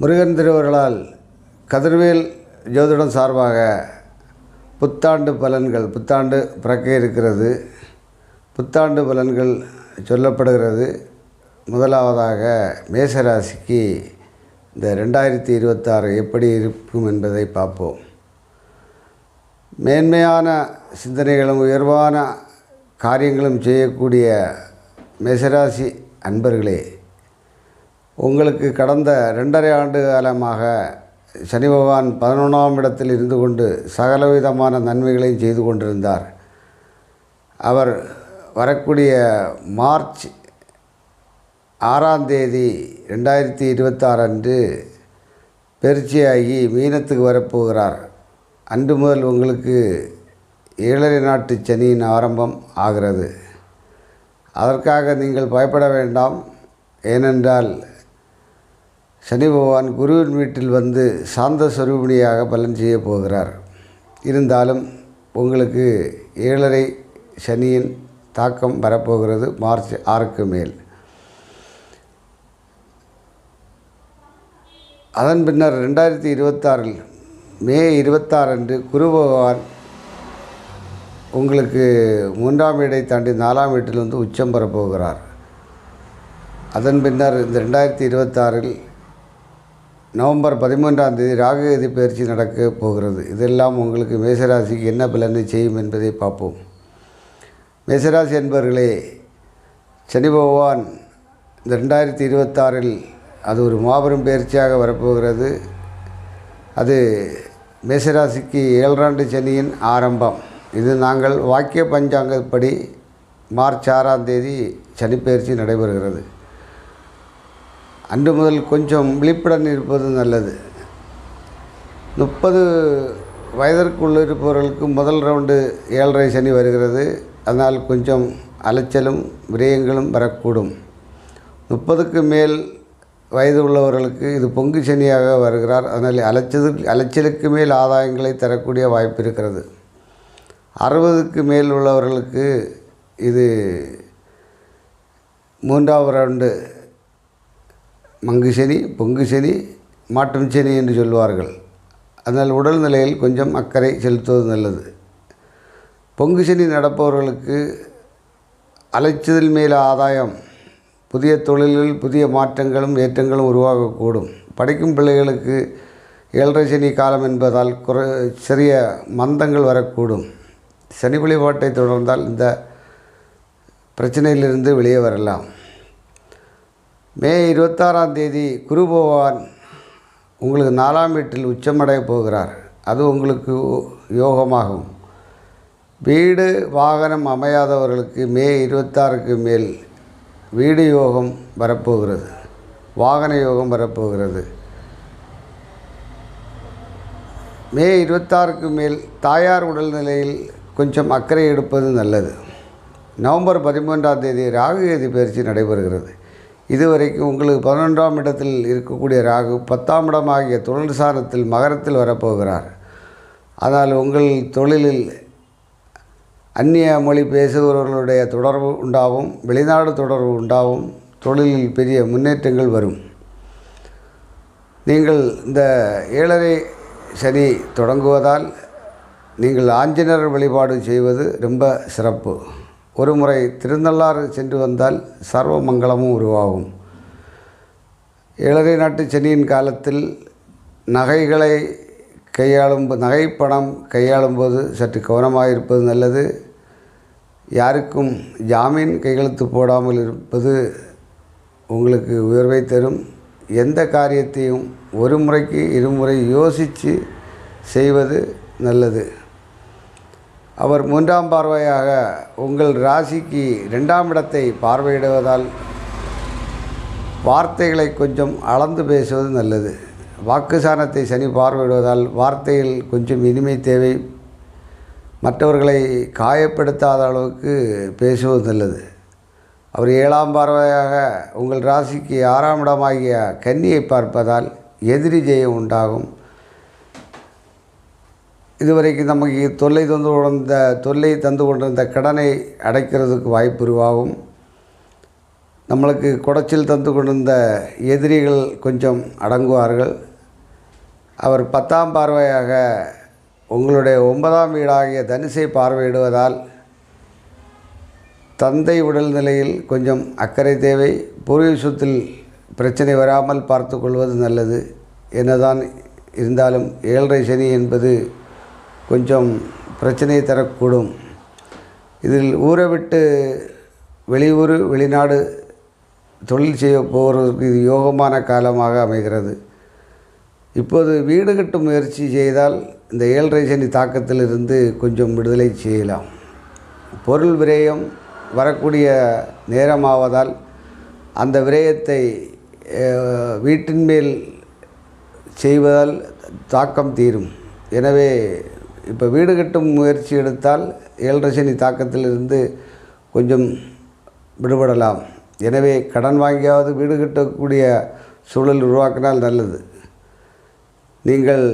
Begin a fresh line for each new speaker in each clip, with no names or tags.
முருகன் திருவர்களால் கதிர்வேல் ஜோதிடம் சார்பாக புத்தாண்டு பலன்கள் புத்தாண்டு பிறக்க இருக்கிறது. புத்தாண்டு பலன்கள் சொல்லப்படுகிறது. முதலாவதாக மேசராசிக்கு இந்த ரெண்டாயிரத்தி இருபத்தாறு எப்படி இருக்கும் என்பதை பார்ப்போம். மேன்மையான சிந்தனைகளும் உயர்வான காரியங்களும் செய்யக்கூடிய மேசராசி அன்பர்களே உங்களுக்கு கடந்த ரெண்டரை ஆண்டு காலமாக சனி பகவான் பதினொன்றாம் இடத்தில் இருந்து கொண்டு சகலவிதமான நன்மைகளையும் செய்து கொண்டிருந்தார். அவர் வரக்கூடிய மார்ச் ஆறாம் தேதி ரெண்டாயிரத்தி இருபத்தாறு அன்று பெருச்சியாகி மீனத்துக்கு வரப்போகிறார். அன்று முதல் உங்களுக்கு ஏழரை நாட்டு சனியின் ஆரம்பம் ஆகிறது. அதற்காக நீங்கள் பயப்பட வேண்டாம். ஏனென்றால் சனி பகவான் குருவின் வீட்டில் வந்து சாந்த சொரூபிணியாக பலன் செய்ய போகிறார். இருந்தாலும் உங்களுக்கு ஏழரை சனியின் தாக்கம் வரப்போகிறது மார்ச் ஆறுக்கு மேல். அதன் பின்னர் ரெண்டாயிரத்தி இருபத்தாறில் மே இருபத்தாறு அன்று குரு பகவான் உங்களுக்கு மூன்றாம் இடை தாண்டி நாலாம் வீட்டில் வந்து உச்சம் பெறப்போகிறார். அதன் பின்னர் இந்த ரெண்டாயிரத்தி இருபத்தாறில் நவம்பர் பதிமூன்றாம் தேதி ராகுகதி பயிற்சி நடக்கப் போகிறது. இதெல்லாம் உங்களுக்கு மேசராசிக்கு என்ன பலனை செய்யும் என்பதை பார்ப்போம். மேசராசி என்பவர்களே சனி பகவான் இந்த ரெண்டாயிரத்தி இருபத்தாறில் அது ஒரு மாபெரும் பயிற்சியாக வரப்போகிறது. அது மேசராசிக்கு ஏழாண்டு சனியின் ஆரம்பம். இது நாங்கள் வாக்கிய பஞ்சாங்கப்படி மார்ச் ஆறாம் தேதி சனிப்பெயர்ச்சி நடைபெறுகிறது. அன்று முதல் கொஞ்சம் விழிப்புடன் இருப்பது நல்லது. முப்பது வயதிற்குள் இருப்பவர்களுக்கு முதல் ரவுண்டு ஏழரை சனி வருகிறது. அதனால் கொஞ்சம் அலைச்சலும் விரயங்களும் வரக்கூடும். முப்பதுக்கு மேல் வயது உள்ளவர்களுக்கு இது பொங்கு சனியாக வருகிறார். அதனால் அலைச்சது அலைச்சலுக்கு மேல் ஆதாயங்களை தரக்கூடிய வாய்ப்பு இருக்கிறது. அறுபதுக்கு மேல் உள்ளவர்களுக்கு இது மூன்றாவது ரவுண்டு மங்கு சனி பொங்கு சனி மாட்டும் சனி என்று சொல்வார்கள். அதனால் உடல் நிலையில் கொஞ்சம் அக்கறை செலுத்துவது நல்லது. பொங்கு சனி நடப்பவர்களுக்கு அலைச்சதில் மேல் ஆதாயம். புதிய தொழிலில் புதிய மாற்றங்களும் ஏற்றங்களும் உருவாகக்கூடும். படிக்கும் பிள்ளைகளுக்கு ஏழரை சனி காலம் என்பதால் குறை சிறிய மந்தங்கள் வரக்கூடும். சனி வழிபாட்டை தொடர்ந்தால் இந்த பிரச்சனையிலிருந்து வெளியே வரலாம். மே இருபத்தாறாம் தேதி குரு பகவான் உங்களுக்கு நாலாம் வீட்டில் உச்சமடைய போகிறார். அது உங்களுக்கு யோகமாகும். வீடு வாகனம் அமையாதவர்களுக்கு மே இருபத்தாறுக்கு மேல் வீடு யோகம் வரப்போகிறது. வாகன யோகம் வரப்போகிறது. மே இருபத்தாறுக்கு மேல் தாயார் உடல்நிலையில் கொஞ்சம் அக்கறை எடுப்பது நல்லது. நவம்பர் பதிமூன்றாம் தேதி ராகுகேதி பயிற்சி நடைபெறுகிறது. இதுவரைக்கும் உங்களுக்கு பதினொன்றாம் இடத்தில் இருக்கக்கூடிய ராகு பத்தாம் இடமாகிய தொழில் சாரத்தில் மகரத்தில் வரப்போகிறார். ஆனால் உங்கள் தொழிலில் அந்நிய மொழி பேசுபவர்களுடைய தொடர்பு உண்டாகும் வெளிநாடு தொடர்பு உண்டாகும் தொழிலில் பெரிய முன்னேற்றங்கள் வரும். நீங்கள் இந்த ஏழரை சனி தொடங்குவதால் நீங்கள் ஆஞ்சநேயர் வழிபாடு செய்வது ரொம்ப சிறப்பு. ஒரு முறை திருநள்ளாறு சென்று வந்தால் சர்வ மங்களமும் உருவாகும். ஏழரை நாட்டு சனியின் காலத்தில் நகைகளை கையாளும் நகைப்பணம் கையாளும் போது சற்று கவனமாக இருப்பது நல்லது. யாருக்கும் ஜாமீன் கையெழுத்து போடாமல் இருப்பது உங்களுக்கு உயர்வை தரும். எந்த காரியத்தையும் ஒரு முறைக்கு இருமுறை யோசித்து செய்வது நல்லது. அவர் மூன்றாம் பார்வையாக உங்கள் ராசிக்கு ரெண்டாம் இடத்தை பார்வையிடுவதால் வார்த்தைகளை கொஞ்சம் அளந்து பேசுவது நல்லது. வாக்குசானத்தை சனி பார்வையிடுவதால் வார்த்தையில் கொஞ்சம் இனிமை தேவை. மற்றவர்களை காயப்படுத்தாத அளவுக்கு பேசுவது நல்லது. அவர் ஏழாம் பார்வையாக உங்கள் ராசிக்கு ஆறாம் இடமாகிய கன்னியை பார்ப்பதால் எதிரி ஜெயம் உண்டாகும். இதுவரைக்கும் நமக்கு தொல்லை தந்து கொண்டிருந்த தொல்லை தந்து கொண்டிருந்த கடனை அடைக்கிறதுக்கு வாய்ப்பு உருவாகும். நம்மளுக்கு குடச்சில் தந்து கொண்டிருந்த எதிரிகள் கொஞ்சம் அடங்குவார்கள். அவர் பத்தாம் பார்வையாக உங்களுடைய ஒன்பதாம் வீடாகிய தனுசை பார்வையிடுவதால் தந்தை உடல் நிலையில் கொஞ்சம் அக்கறை தேவை. பூர்வீக சொத்தில் பிரச்சனை வராமல் பார்த்து கொள்வது நல்லது. என்னதான் இருந்தாலும் ஏழரை சனி என்பது கொஞ்சம் பிரச்சனையை தரக்கூடும். இதில் ஊரை விட்டு வெளியூர் வெளிநாடு தொழில் செய்ய போகிறதுக்கு இது யோகமான காலமாக அமைகிறது. இப்போது வீடு கட்டும் முயற்சி செய்தால் இந்த ஏழரை சனி தாக்கத்திலிருந்து கொஞ்சம் விடுதலை செய்யலாம். பொருள் விரயம் வரக்கூடிய நேரமாவதால் அந்த விரயத்தை வீட்டின் மேல் செய்வதால் தாக்கம் தீரும். எனவே இப்போ வீடு கட்டும் முயற்சி எடுத்தால் ஏழரை சனி தாக்கத்திலிருந்து கொஞ்சம் விடுபடலாம். எனவே கடன் வாங்கியாவது வீடு கட்டக்கூடிய சூழல் உருவாக்கினால் நல்லது. நீங்கள்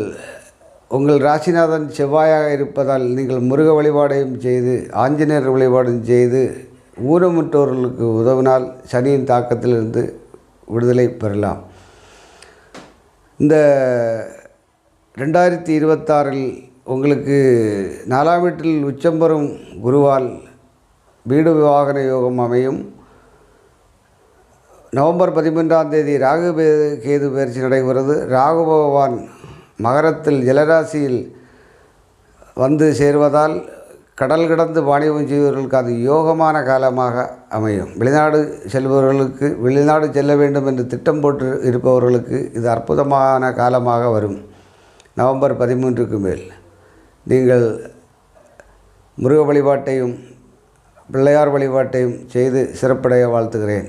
உங்கள் ராசிநாதன் செவ்வாயாக இருப்பதால் நீங்கள் முருக வழிபாடையும் செய்து ஆஞ்சநேயர் வழிபாடும் செய்து ஊனமுற்றோர்களுக்கு உதவினால் சனியின் தாக்கத்திலிருந்து விடுதலை பெறலாம். இந்த ரெண்டாயிரத்தி இருபத்தாறில் உங்களுக்கு நாலாம் வீட்டில் உச்சம் பெறும் குருவால் வீடு விவாகன யோகம் அமையும். நவம்பர் பதிமூன்றாம் தேதி ராகு கேது பயிற்சி நடைபெறுவது ராகு பகவான் மகரத்தில் ஜலராசியில் வந்து சேர்வதால் கடல் கடந்து வாணிபம் செய்வர்களுக்கு அது யோகமான காலமாக அமையும். வெளிநாடு செல்பவர்களுக்கு வெளிநாடு செல்ல வேண்டும் என்று திட்டம் போட்டு இருப்பவர்களுக்கு இது அற்புதமான காலமாக வரும். நவம்பர் பதிமூன்றுக்கு மேல். நீங்கள் முருக வழிபாட்டையும் பிள்ளையார் வழிபாட்டையும் செய்து சிறப்படைய வாழ்த்துகிறேன்.